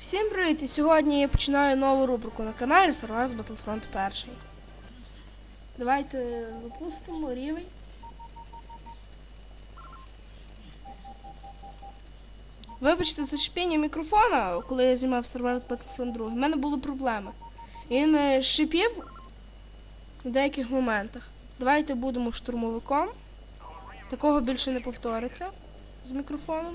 Всім привіт! І сьогодні я починаю нову рубрику на каналі Wars Battlefront 1. Давайте запустимо рівень. Вибачте за шипіння мікрофона, коли я знімав Wars Battlefront 2. У мене були проблеми. Він е, шипів в деяких моментах. Давайте будемо штурмовиком. Такого більше не повториться з мікрофоном.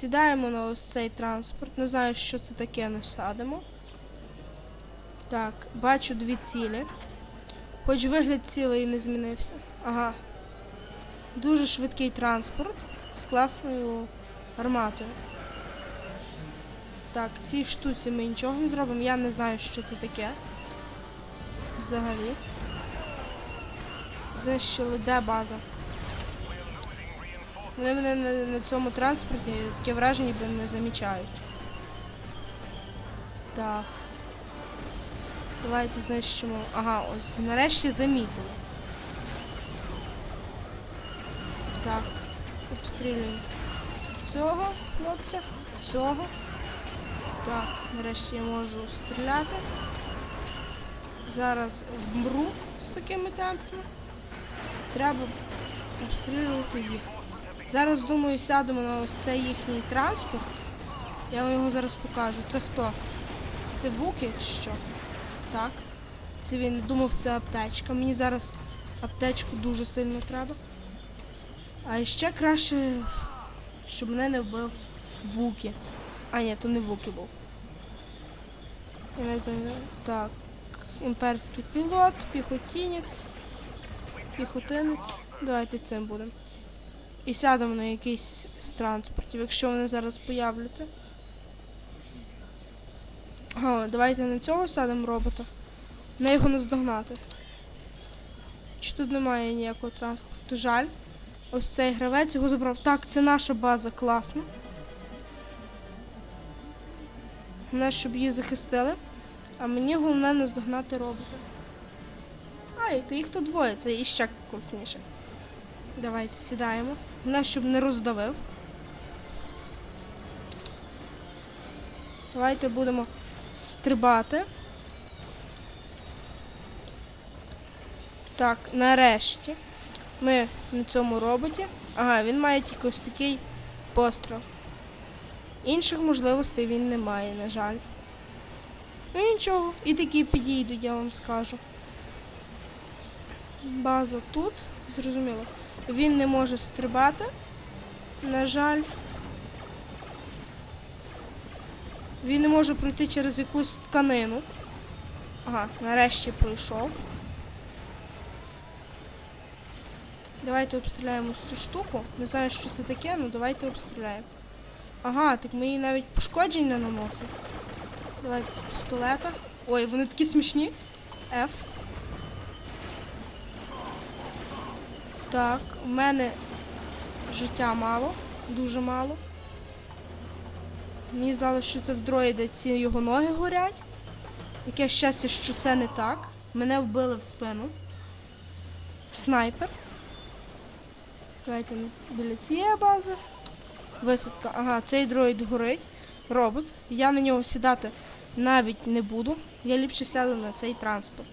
Сідаємо на ось цей транспорт. Не знаю, що це таке, але садимо. Так, бачу дві цілі. Хоч вигляд цілий не змінився. Ага. Дуже швидкий транспорт з класною арматою. Так, цій штуці ми нічого не зробимо. Я не знаю, що це таке. Взагалі. Знищили, де база? Вони мене на, на цьому транспорті таке враження ніби не замічають. Так. Давайте знищимо. Ага, ось нарешті замітили. Так, обстрілюємо цього хлопця, цього. Так, нарешті я можу стріляти. Зараз вмру з такими темпами. Треба обстрілювати їх. Зараз, думаю, сядемо на ось цей їхній транспорт. Я вам його зараз покажу. Це хто? Це Вуки чи що? Так. Це він думав, це аптечка. Мені зараз аптечку дуже сильно треба. А ще краще, щоб мене не вбив Вуки. А, ні, то не Вуки був. Так. Імперський пілот, піхотінець, піхотинець. Давайте цим будемо. І сядемо на якийсь з транспортів, якщо вони зараз появляться. Ага, давайте на цього сядемо робота. Не його наздогнати. Чи тут немає ніякого транспорту? Жаль. Ось цей гравець його забрав. Так, це наша база, класно. Головне, щоб її захистили. А мені головне наздогнати робота. Ай, то їх тут двоє, це іще класніше. Давайте сідаємо. Нас щоб не роздавив. Давайте будемо стрибати. Так, нарешті. Ми на цьому роботі. Ага, він має тільки ось такий постріл. Інших можливостей він не має, на жаль. Ну нічого, і такі підійдуть, я вам скажу. База тут, зрозуміло. Він не може стрибати. На жаль. Він не може пройти через якусь тканину. Ага, нарешті пройшов. Давайте обстріляємо цю штуку. Не знаю, що це таке, але давайте обстріляємо. Ага, так ми їй навіть пошкоджень не наносимо. Давайте з пістолета. Ой, вони такі смішні. F. Так, у мене життя мало, дуже мало. Мені здалося, що це в дроїда ці його ноги горять. Яке щастя, що це не так. Мене вбили в спину. Снайпер. Давайте біля цієї бази. Висадка. Ага, цей дроїд горить. Робот. Я на нього сідати навіть не буду. Я ліпше сяду на цей транспорт.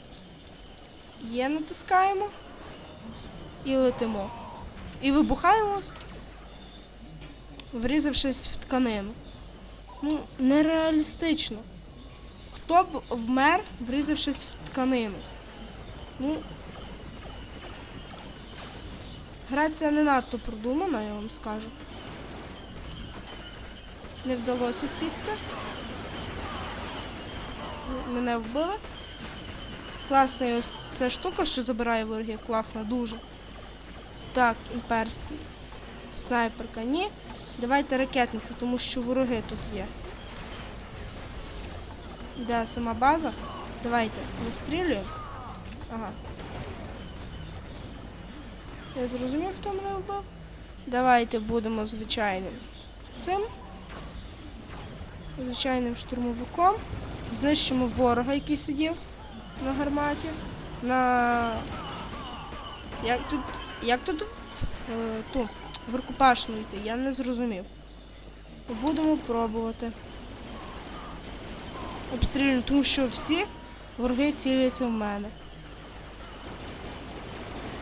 Є, натискаємо і летимо. І вибухаємось, врізавшись в тканину. Ну, нереалістично. Хто б вмер, врізавшись в тканину? Ну, гра ця не надто продумана, я вам скажу. Не вдалося сісти. Мене вбили. Класна ось ця штука, що забирає ворогів. Класна, дуже. Так, імперський. Снайперка, ні. Давайте ракетницю, тому що вороги тут є. Де сама база? Давайте вистрілюємо. Ага. Я зрозумів, хто мене вбив. Давайте будемо звичайним цим. Звичайним штурмовиком. Знищимо ворога, який сидів на гарматі. На. Як тут. Як тут е, ту в рукопашну йти? Я не зрозумів. Будемо пробувати. Обстрілюємо, тому що всі вороги ціляться в мене.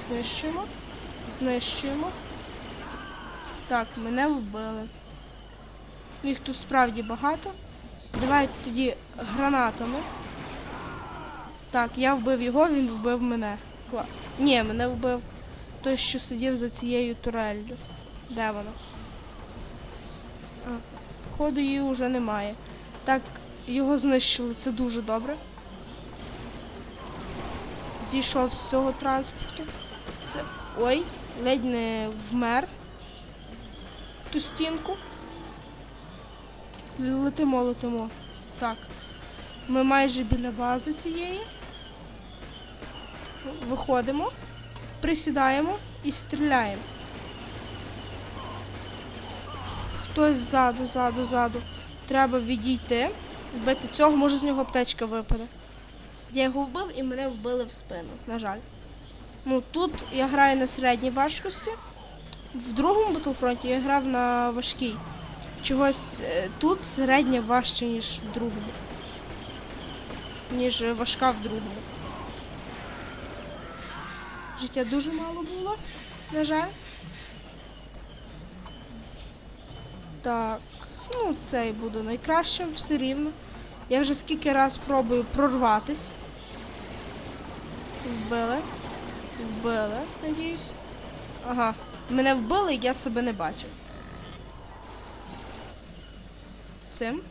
Знищуємо. Знищуємо. Так, мене вбили. Їх тут справді багато. Давайте тоді гранатами. Так, я вбив його, він вбив мене. Кла... Ні, мене вбив той, що сидів за цією туреллю. Де воно? Ходу її вже немає. Так, його знищили, це дуже добре. Зійшов з цього транспорту. Це. Ой, ледь не вмер. Ту стінку. Летимо, летимо. Так. Ми майже біля бази цієї. Виходимо, присідаємо і стріляємо. Хтось ззаду, ззаду, ззаду. Треба відійти. Вбити цього, може з нього аптечка випаде. Я його вбив і мене вбили в спину, на жаль. Ну тут я граю на середній важкості. В другому Battlefront я грав на важкій. Чогось е, тут середня важче, ніж в другому. Ніж е, важка в другому. Життя дуже мало було, на жаль. Так, ну цей буде найкращим все рівно. Я вже скільки раз пробую прорватись. Вбили. Вбили, надіюсь. Ага. Мене вбили, і я себе не бачив. Цим.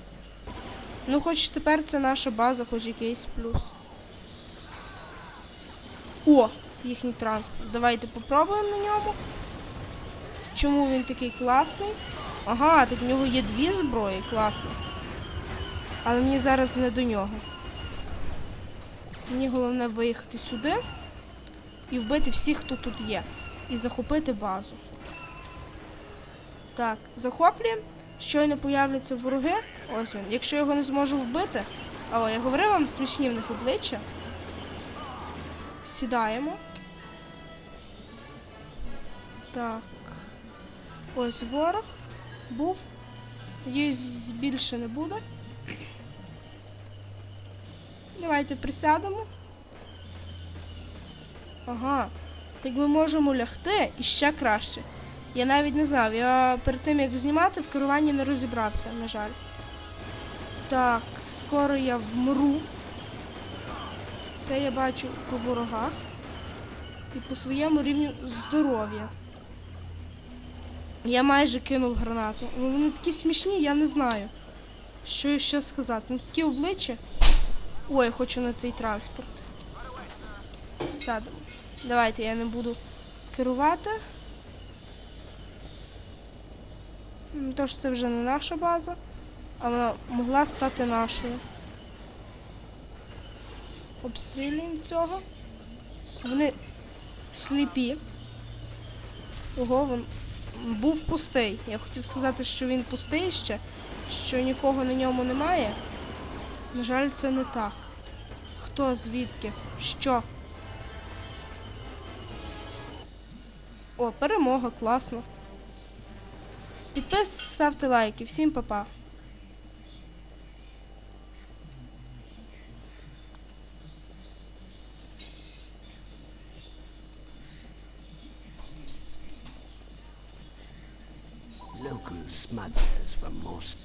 Ну, хоч тепер це наша база, хоч якийсь плюс. О, їхній транспорт. Давайте попробуємо на ньому. Чому він такий класний? Ага, так в нього є дві зброї, класно. Але мені зараз не до нього. Мені головне виїхати сюди і вбити всіх, хто тут є. І захопити базу. Так, захоплюємо. Щойно появляться вороги. Ось він. Якщо його не зможу вбити. Алло, я говорив вам смішні в них обличчя. Сідаємо. Так. Ось ворог. Був. Надіюсь, більше не буде. Давайте присядемо. Ага. Так ми можемо лягти і ще краще. Я навіть не знав. Я перед тим як знімати в керуванні не розібрався, на жаль. Так, скоро я вмру. Це я бачу по ворогах. І по своєму рівню здоров'я. Я майже кинув гранату. Ну, Вони такі смішні, я не знаю. Що ще сказати. Ну такі обличчя. Ой, хочу на цей транспорт. Сядемо. Давайте я не буду керувати. Тож це вже не наша база, а вона могла стати нашою. Обстрілюємо цього. Вони сліпі. Ого, він був пустий. Я хотів сказати, що він пустий ще, що нікого на ньому немає. На жаль, це не так. Хто звідки? Що? О, перемога, класно. Підписуйтесь, ставте лайки. Всім па-па. Smugglers from most